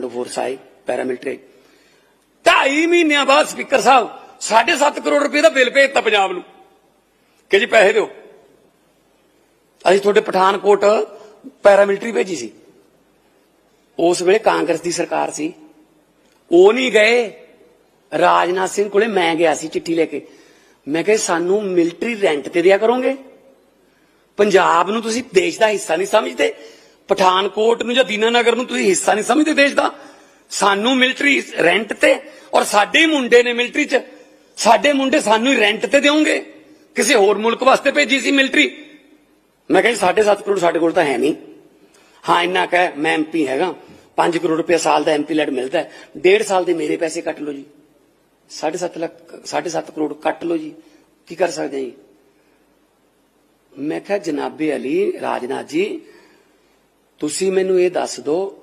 Commando force ਆਏ paramilitary. ਢਾਈ ਮਹੀਨਿਆਂ ਬਾਅਦ ਸਪੀਕਰ ਸਾਹਿਬ 7.5 ਕਰੋੜ ਰੁਪਏ ਦਾ ਬਿੱਲ ਭੇਜਤਾ ਪੰਜਾਬ ਨੂੰ। ਕਿ ਜੀ ਪੈਸੇ ਦਿਓ। ਅਸੀਂ ਤੁਹਾਡੇ ਪਠਾਨਕੋਟ ਪੈਰਾਮਿਲਟਰੀ ਭੇਜੀ ਸੀ। ਉਸ ਵੇਲੇ ਕਾਂਗਰਸ ਦੀ ਸਰਕਾਰ ਸੀ। ਉਹ ਨਹੀਂ ਗਏ। ਰਾਜਨਾਥ ਸਿੰਘ ਕੋਲੇ ਮੈਂ ਗਿਆ ਸੀ ਚਿੱਠੀ ਲੈ ਕੇ। ਮੈਂ ਕਿਹਾ, ਸਾਨੂੰ ਮਿਲਟਰੀ ਰੈਂਟ ਤੇ ਦਿਆ ਕਰੋਗੇ। ਪੰਜਾਬ ਨੂੰ ਤੁਸੀਂ ਦੇਸ਼ ਦਾ ਹਿੱਸਾ ਨਹੀਂ ਸਮਝਦੇ। ਪਠਾਨਕੋਟ ਨੂੰ ਜਾਂ ਦੀਨਾਨਗਰ ਨੂੰ ਤੁਸੀਂ ਹਿੱਸਾ ਨਹੀਂ ਸਮਝਦੇ ਦੇਸ਼ ਦਾ। ਸਾਨੂੰ ਮਿਲਟਰੀ ਰੈਂਟ ਤੇ ਔਰ ਸਾਡੇ ਮੁੰਡੇ ਨੇ ਮਿਲਟਰੀ 'ਚ, ਸਾਡੇ ਮੁੰਡੇ ਸਾਨੂੰ ਹੀ ਰੈਂਟ ਤੇ ਦਿਓਗੇ। ਕਿਸੇ ਹੋਰ ਮੁਲਕ ਵਾਸਤੇ ਭੇਜੀ ਸੀ ਮਿਲਟਰੀ। ਮੈਂ ਕਿਹਾ ਜੀ 7.5 ਕਰੋੜ ਸਾਡੇ ਕੋਲ ਤਾਂ ਹੈ ਨਹੀਂ। ਹਾਂ, ਇੰਨਾ ਕਹਿ ਮੈਂ ਐਮਪੀ ਹੈਗਾ। 5 ਕਰੋੜ ਰੁਪਏ ਸਾਲ ਦਾ ਐਮਪੀ ਲੈਟ ਮਿਲਦਾ ਹੈ। ਡੇਢ ਸਾਲ ਦੇ ਮੇਰੇ ਪੈਸੇ ਕੱਟ ਲਓ ਜੀ। 7.5 ਲੱਖ 7.5 ਕਰੋੜ ਕੱਟ ਲਓ ਜੀ। ਕੀ ਕਰ ਸਕਦੇ ਹਾਂ ਜੀ? ਮੈਂ ਕਿਹਾ, ਜਨਾਬੇ ਅਲੀ, ਰਾਜਨਾਥ ਜੀ ਤੁਸੀਂ ਮੈਨੂੰ ਇਹ ਦੱਸ ਦਿਓ